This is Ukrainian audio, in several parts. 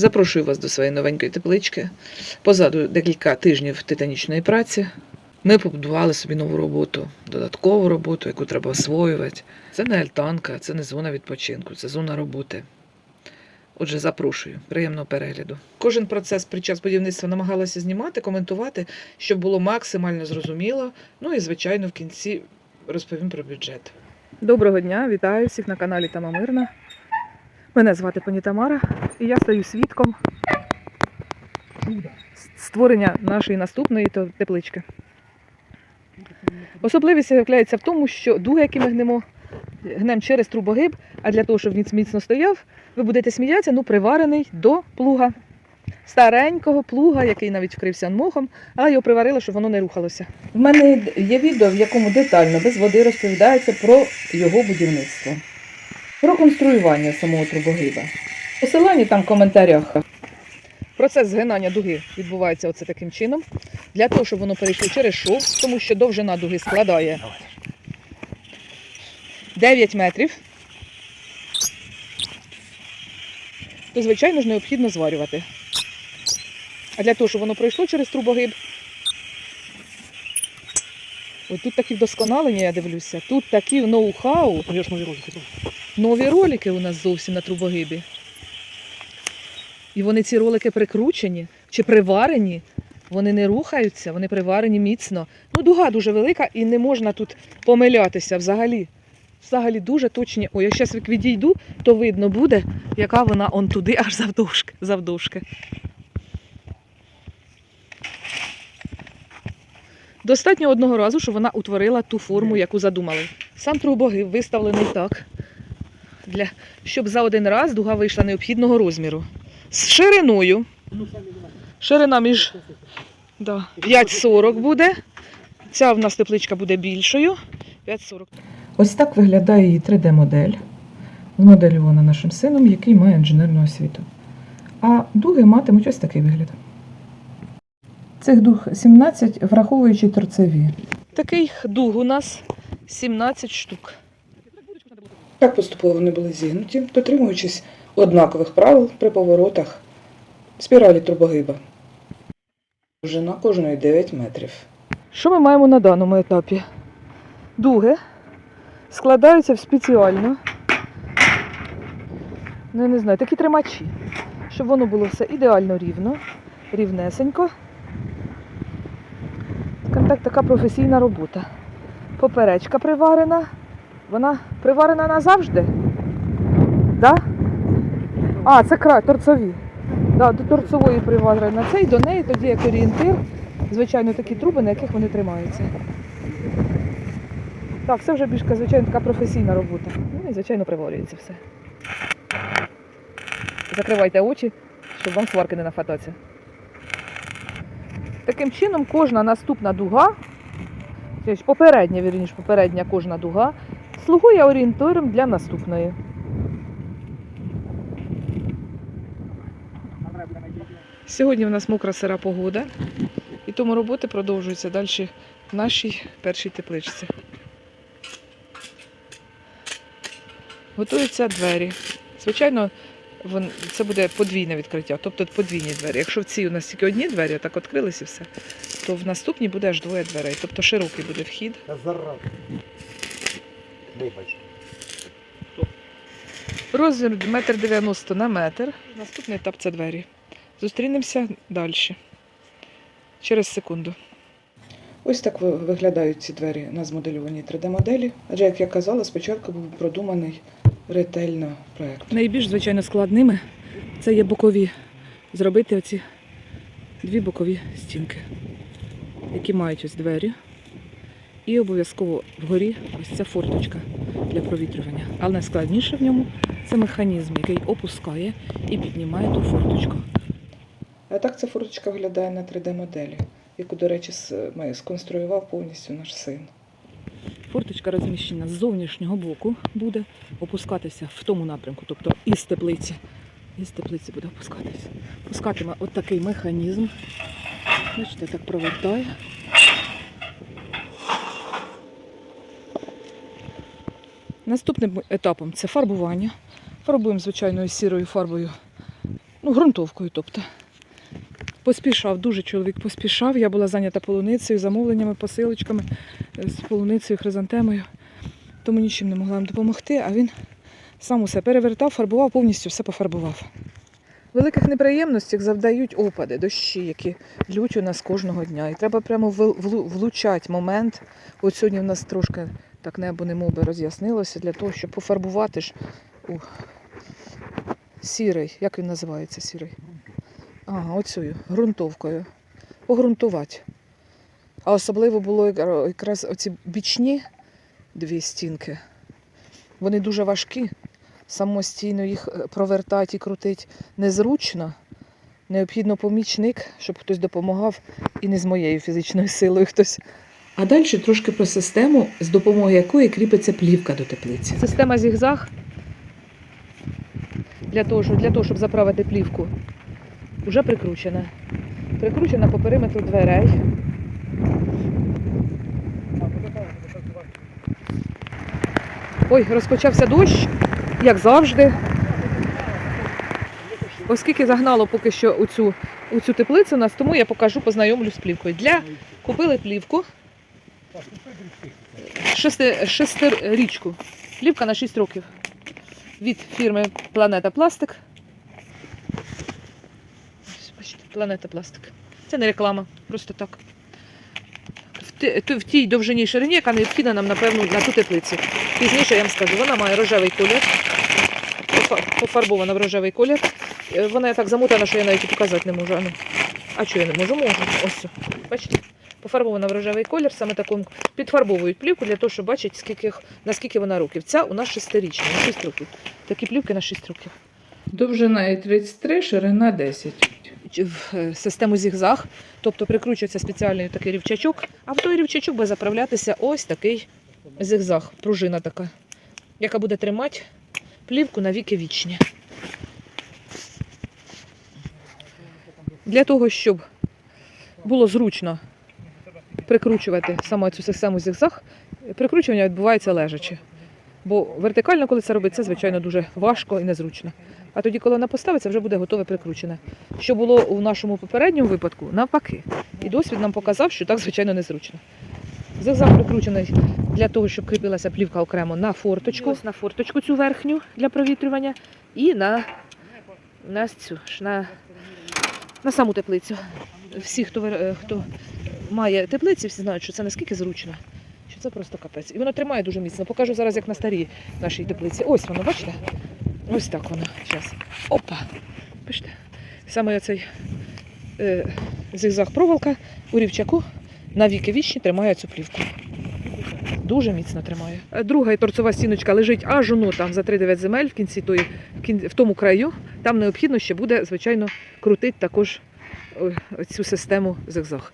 Запрошую вас до своєї новенької теплички. Позаду декілька тижнів титанічної праці. Ми побудували собі нову роботу, додаткову роботу, яку треба освоювати. Це не альтанка, це не зона відпочинку, це зона роботи. Отже, запрошую, приємного перегляду. Кожен процес під час будівництва намагалася знімати, коментувати, щоб було максимально зрозуміло. Ну і, звичайно, в кінці розповім про бюджет. Доброго дня, вітаю всіх на каналі Тама Мирна. Мене звати пані Тамара, і я стаю свідком створення нашої наступної теплички. Особливість виявляється в тому, що дуги, які ми гнемо, гнемо через трубогиб, а для того, щоб він міцно стояв, ви будете сміятися, ну приварений до плуга. Старенького плуга, який навіть вкрився мохом, але його приварили, щоб воно не рухалося. В мене є відео, в якому детально без води розповідається про його будівництво, про конструювання самого трубогиба. Посилання там в коментарях. Процес згинання дуги відбувається оце таким чином. Для того, щоб воно перейшло через шов, тому що довжина дуги складає 9 метрів. То, звичайно ж, необхідно зварювати. А для того, щоб воно пройшло через трубогиб. Ось тут такі вдосконалення, я дивлюся. Тут такі ноу-хау. Нові ролики. У нас зовсім на трубогибі. І вони ці ролики прикручені чи приварені. Вони не рухаються, вони приварені міцно. Ну, дуга дуже велика і не можна тут помилятися взагалі. Взагалі дуже точні. Ой, я зараз відійду, то видно буде, яка вона он туди аж завдовжки. завдовжки. Достатньо одного разу, щоб вона утворила ту форму, яку задумали. Сам трубогиб виставлений так, для, щоб за один раз дуга вийшла необхідного розміру. З шириною. Ширина між да, 5,40 буде. Ця в нас тепличка буде більшою. 5,40. Ось так виглядає її 3D-модель. Змоделювана нашим сином, який має інженерну освіту. А дуги матимуть ось такий вигляд. Цих дуг 17, враховуючи торцеві. Такий дуг у нас 17 штук. Так поступово вони були зігнуті, дотримуючись однакових правил при поворотах спіралі трубогиба. Довжина кожної 9 метрів. Що ми маємо на даному етапі? Дуги складаються в спеціально. Ну, я не знаю, такі тримачі, щоб воно було все ідеально рівно, рівнесенько. Так, така професійна робота. Поперечка приварена. Вона приварена назавжди? Да? А, це край, торцові. Да, до торцової приварена це і до неї тоді як орієнтир. Звичайно, такі труби, на яких вони тримаються. Так, це вже більш, звичайно, така професійна робота. Ну і, звичайно, приварюється все. Закривайте очі, щоб вам сварки не нафататься. Таким чином, кожна наступна дуга, попередня, вірніше, попередня кожна дуга, слугує орієнтиром для наступної. Сьогодні в нас мокра сира погода, і тому роботи продовжуються далі в нашій першій тепличці. Готуються двері. Звичайно, це буде подвійне відкриття, тобто подвійні двері. Якщо в цій у нас тільки одні двері, так відкрилися і все, то в наступній буде аж двоє дверей. Тобто широкий буде вхід. Вибач. Розмір метр дев'яносто на метр. Наступний етап це двері. Зустрінемося далі. Через секунду. Ось так виглядають ці двері на змоделюваній 3D-моделі. Адже, як я казала, спочатку був продуманий ретельно проєкт. Найбільш, звичайно, складними це є бокові. Зробити оці дві бокові стінки, які мають ось двері. І обов'язково вгорі ось ця форточка для провітрювання. Але найскладніше в ньому це механізм, який опускає і піднімає ту форточку. А так ця форточка виглядає на 3D-моделі, яку, до речі, сконструював повністю наш син. Форточка розміщена з зовнішнього боку, буде опускатися в тому напрямку, тобто із теплиці. Із теплиці буде опускатися. Пускатиме от механізм. Бачите, так провертає. Наступним етапом це фарбування. Фарбуємо звичайною сірою фарбою. Ну, ґрунтовкою, тобто. Поспішав, дуже чоловік поспішав. Я була зайнята полуницею, замовленнями, посилочками е, з полуницею, хризантемою. Тому нічим не могла їм допомогти, а він сам усе перевертав, фарбував, повністю все пофарбував. Великих неприємностей завдають опади, дощі, які лють у нас кожного дня. І треба прямо влучати момент. От сьогодні в нас трошки так небо немов би роз'яснилося для того, щоб пофарбувати ж у сірий. Як він називається сірий? Ага, оцею ґрунтовкою. Погрунтувати. А особливо було якраз оці бічні дві стінки. Вони дуже важкі. Самостійно їх е, провертати і крутити незручно. Необхідно помічник, щоб хтось допомагав і не з моєю фізичною силою хтось. А далі трошки про систему, з допомогою якої кріпиться плівка до теплиці. Система зігзаг для того, для того, щоб заправити плівку, вже прикручена. Прикручена по периметру дверей. Ой, розпочався дощ, як завжди. Оскільки загнало поки що у цю, у цю теплицю нас, тому я покажу, познайомлю з плівкою. Для купили плівку. Шести, шестирічку. Плівка на 6 років. Від фірми Планета Пластик. Бачите, Планета Пластик. Це не реклама, просто так. В, тій довжині ширині, яка необхідна нам, напевно, на ту теплицю. Пізніше я вам скажу, вона має рожевий колір. Пофарбована в рожевий колір. Е, Вона так замотана, що я навіть і показати не можу. А, ну. що я не можу? Можу. Ось. Бачите? Пофарбована в рожевий колір, саме такому підфарбовують плівку для того, щоб бачити, скільки, наскільки вона років. Ця у нас шестирічна, на 6 років. Такі плівки на 6 років. Довжина і 33, ширина 10. В е, систему зігзаг, тобто прикручується спеціальний такий рівчачок, а в той рівчачок буде заправлятися ось такий зігзаг, пружина така, яка буде тримати плівку на віки вічні. Для того, щоб було зручно прикручувати саме цю систему зігзаг, прикручування відбувається лежачи. Бо вертикально, коли це робить, це звичайно дуже важко і незручно. А тоді, коли вона поставиться, вже буде готове прикручене. Що було у нашому попередньому випадку, навпаки. І досвід нам показав, що так, звичайно, незручно. Зигзаг прикручений для того, щоб кріпилася плівка окремо на форточку, ось на форточку цю верхню для провітрювання, і на, на цю на, на саму теплицю. Всі, хто, е, хто має теплиці, всі знають, що це наскільки зручно, що це просто капець. І воно тримає дуже міцно. Покажу зараз, як на старій нашій теплиці. Ось воно, бачите? Ось так воно. Зараз. Опа. Бачите? Саме оцей е, зигзаг проволока у рівчаку на віки вічні тримає цю плівку. Дуже міцно тримає. Е, Друга торцова стіночка лежить аж воно там за 3-9 земель в кінці тої, в, тому краю. Там необхідно ще буде, звичайно, крутити також е, цю систему зигзаг.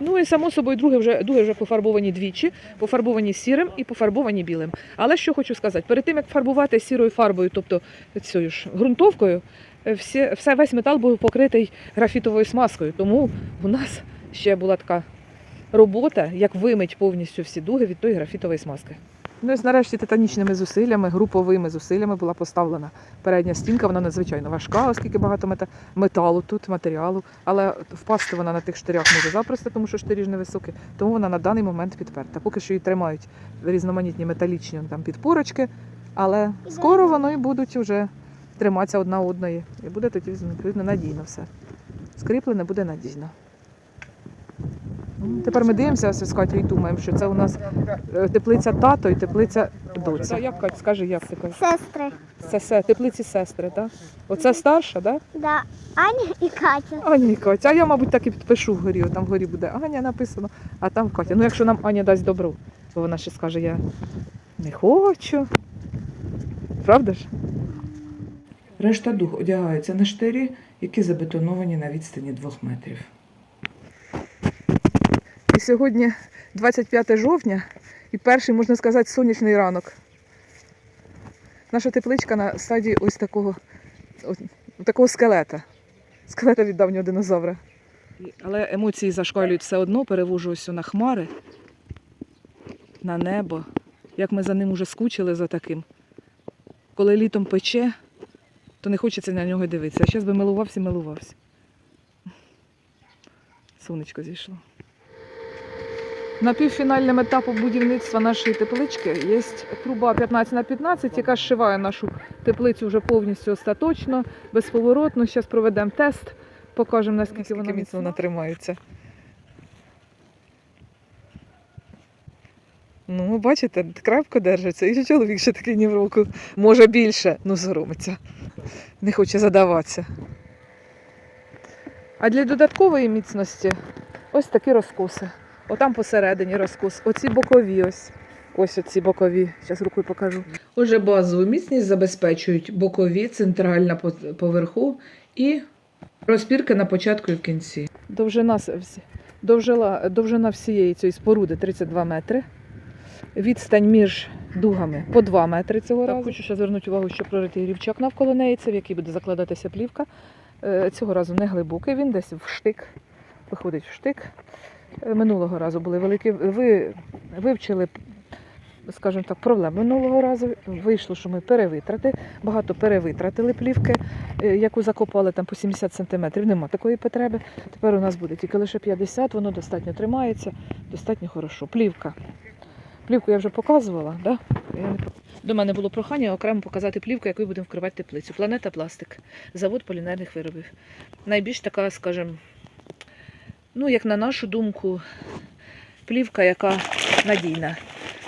Ну і само собою, друге вже, друге вже пофарбовані двічі, пофарбовані сірим і пофарбовані білим. Але що хочу сказати, перед тим як фарбувати сірою фарбою, тобто цією ж ґрунтовкою, е, всі, все, весь метал був покритий графітовою смазкою. Тому у нас ще була така робота, як вимить повністю всі дуги від тої графітової смазки. Ну і нарешті титанічними зусиллями, груповими зусиллями була поставлена передня стінка. Вона надзвичайно важка, оскільки багато мета- металу тут, матеріалу. Але впасти вона на тих штирях може запросто, тому що штирі ж невисокі. Тому вона на даний момент підперта. Поки що її тримають різноманітні металічні там підпорочки, але скоро вони будуть вже триматися одна одної. І буде тоді відповідно надійно все. Скріплене буде надійно. Тепер ми дивимося з Катю і думаємо, що це у нас е, теплиця тато і теплиця доця. Як Кать, скажи, як ти кажеш? Сестри. Це се- теплиці сестри, так? Оце старша, так? Да. Аня і Катя. Аня і Катя. А я, мабуть, так і підпишу вгорі. Там вгорі буде Аня написано, а там Катя. Ну, якщо нам Аня дасть добро, то вона ще скаже, я не хочу. Правда ж? Решта дух одягається на штирі, які забетоновані на відстані 2 метрів. І сьогодні 25 жовтня і перший, можна сказати, сонячний ранок. Наша тепличка на стадії ось такого, ось такого скелета. Скелета від давнього динозавра. Але емоції зашкалюють все одно, перевожу ось на хмари, на небо. Як ми за ним уже скучили за таким. Коли літом пече, то не хочеться на нього дивитися. А зараз би милувався, милувався. Сонечко зійшло. На півфінальному етапу будівництва нашої теплички є труба 15 на 15, яка зшиває нашу теплицю вже повністю остаточно, безповоротно. Зараз проведемо тест, покажемо, наскільки, вона міцно вона тримається. Ну, бачите, крепко держиться. І чоловік ще такий ні в року. Може більше, ну соромиться. Не хоче задаватися. А для додаткової міцності ось такі розкоси. Отам посередині розкос. Оці бокові ось. Ось оці бокові. Зараз рукою покажу. Отже, базову міцність забезпечують бокові, центральна поверху і розпірки на початку і в кінці. Довжина, довжила, довжина всієї цієї споруди 32 метри. Відстань між дугами по 2 метри цього разу. Хочу ще звернути увагу, що проритий рівчак навколо неї, це в який буде закладатися плівка. Е, Цього разу не глибокий, він десь в штик, виходить в штик. Минулого разу були великі. Ви вивчили, скажімо так, проблем минулого разу. Вийшло, що ми перевитрати, багато перевитратили плівки, е, яку закопали там по 70 см. Нема такої потреби. Тепер у нас буде тільки лише 50, воно достатньо тримається, достатньо хорошо. Плівка. Плівку я вже показувала, да? До мене було прохання окремо показати плівку, якою будемо вкривати теплицю. Планета Пластик, завод полімерних виробів. Найбільш така, скажімо, ну, як на нашу думку, плівка, яка надійна.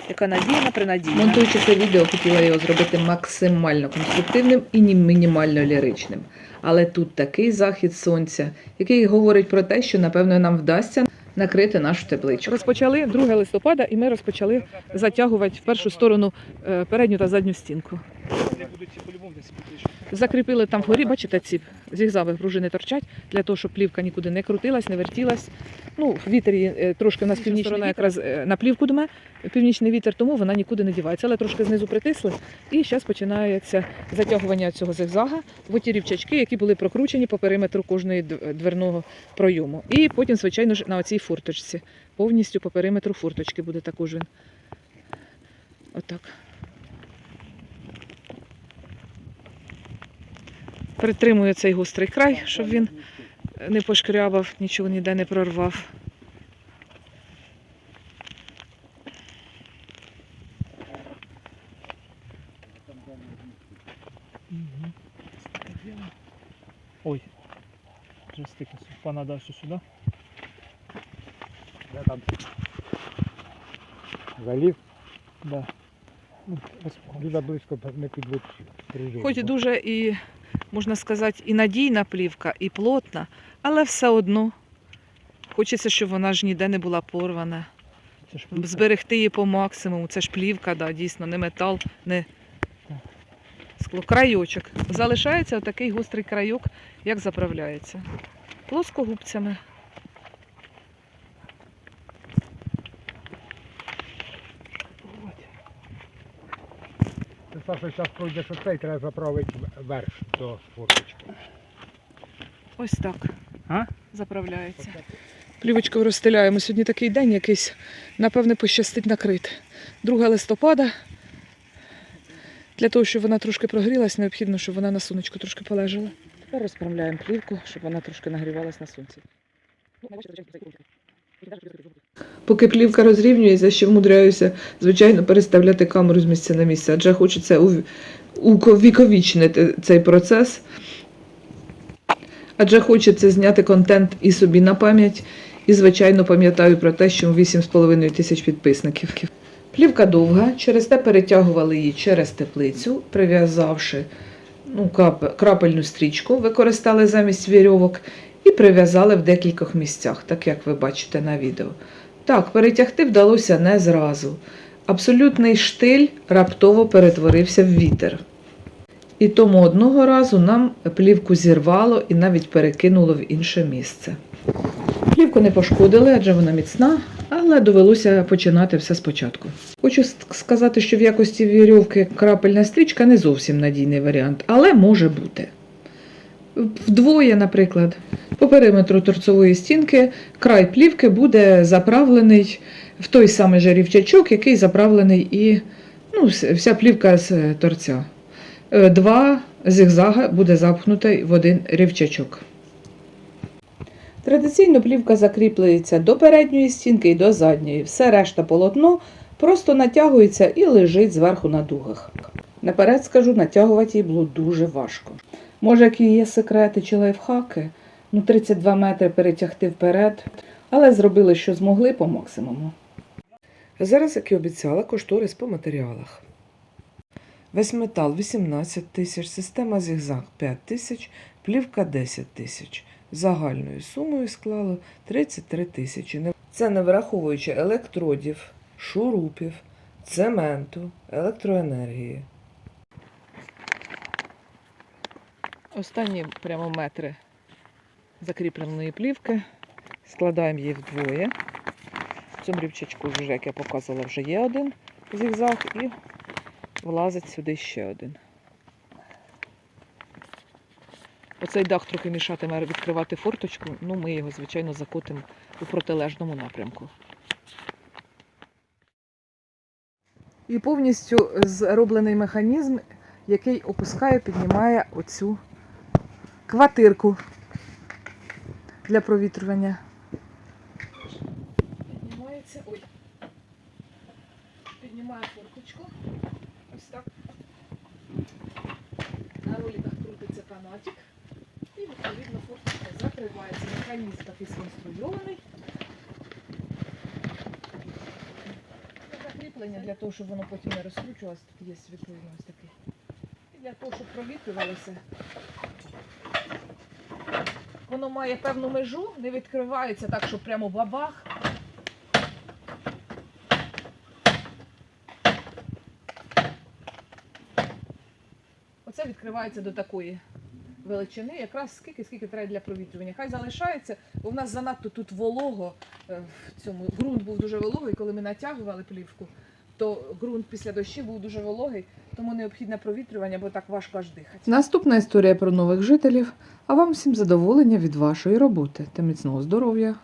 Яка надійна, принадійна. Монтуючи це відео, хотіла його зробити максимально конструктивним і ні- мінімально ліричним. Але тут такий захід сонця, який говорить про те, що напевно нам вдасться накрити нашу тепличку. Розпочали 2 листопада, і ми розпочали затягувати в першу сторону е, передню та задню стінку. Закріпили там вгорі, бачите, ці зігзави пружини торчать для того, щоб плівка нікуди не крутилась, не вертілась. Ну, вітер її, е, трошки у нас північна сторона якраз е, на плівку дме, північний вітер, тому вона нікуди не дівається. Але трошки знизу притисли. І зараз починається затягування цього зигзага в оті рівчачки, які були прокручені по периметру кожної дверного пройому. І потім, звичайно ж, на оцій фурточці. Повністю по периметру фурточки буде також він. Отак. Притримую цей гострий край, щоб він не пошкрябав, нічого ніде не прорвав. Ой. Вже стикався. Пана дальше сюди. Де там? Залів, Да. Ну, дуже близько не підвищив. Хоч дуже і, можна сказати, і надійна плівка, і плотна, але все одно хочеться, щоб вона ж ніде не була порвана. Це ж плівка. Зберегти її по максимуму. Це ж плівка, да, дійсно, не метал, не скло. Крайочок. Залишається отакий гострий крайок, як заправляється. Плоскогубцями. Ти Саша, зараз пройдеш оцей, треба заправити верх до форточки. Ось так. А? Заправляється. Плівочку розстеляємо. Сьогодні такий день якийсь, напевне, пощастить накрити. 2 листопада. Для того, щоб вона трошки прогрілась, необхідно, щоб вона на сонечку трошки полежала. Тепер розправляємо плівку, щоб вона трошки нагрівалась на сонці. Поки плівка розрівнюється, ще вмудряюся, звичайно, переставляти камеру з місця на місце, адже хочеться ув- увіковічнити цей процес. Адже хочеться зняти контент і собі на пам'ять, і, звичайно, пам'ятаю про те, що 8,5 тисяч підписників. Плівка довга, через те перетягували її через теплицю, прив'язавши ну, крапельну стрічку, використали замість вірьовок прив'язали в декількох місцях, так як ви бачите на відео. Так, перетягти вдалося не зразу. Абсолютний штиль раптово перетворився в вітер. І тому одного разу нам плівку зірвало і навіть перекинуло в інше місце. Плівку не пошкодили, адже вона міцна, але довелося починати все спочатку. Хочу сказати, що в якості вірьовки крапельна стрічка не зовсім надійний варіант, але може бути. Вдвоє, наприклад, по периметру торцової стінки край плівки буде заправлений в той самий же рівчачок, який заправлений і ну, вся плівка з торця. Е, Два зигзага буде запхнутий в один рівчачок. Традиційно плівка закріплюється до передньої стінки і до задньої. Все решта полотно просто натягується і лежить зверху на дугах. Наперед скажу, натягувати її було дуже важко. Може, які є секрети чи лайфхаки? Ну, 32 метри перетягти вперед, але зробили, що змогли по максимуму. Зараз, як і обіцяла, кошторис по матеріалах. Весь метал 18 тисяч, система зігзаг 5 тисяч, плівка 10 тисяч. Загальною сумою склало 33 тисячі. Це не враховуючи електродів, шурупів, цементу, електроенергії. Останні прямо метри закріпленої плівки. Складаємо її вдвоє. В цьому рівчачку, як я показувала, вже є один зігзаг і влазить сюди ще один. Оцей дах трохи мішатиме відкривати форточку, ну ми його, звичайно, закотимо у протилежному напрямку. І повністю зроблений механізм, який опускає, піднімає оцю квартирку для провітрювання. Піднімається. Ой. Піднімає форточку. Ось так. На роликах крутиться канатик. І відповідно форточка закривається. Механізм такий сконструйований. Закріплення для того, щоб воно потім не розкручувалося. Тут є відповідно ось такий. І для того, щоб провітрювалося. Воно має певну межу, не відкривається так, щоб прямо бабах. Оце відкривається до такої величини, якраз скільки, скільки треба для провітрювання. Хай залишається, бо в нас занадто тут волого е, в цьому. Ґрунт був дуже вологий, коли ми натягували плівку, то ґрунт після дощу був дуже вологий, тому необхідне провітрювання, бо так важко аж дихати. Наступна історія про нових жителів, а вам всім задоволення від вашої роботи та міцного здоров'я.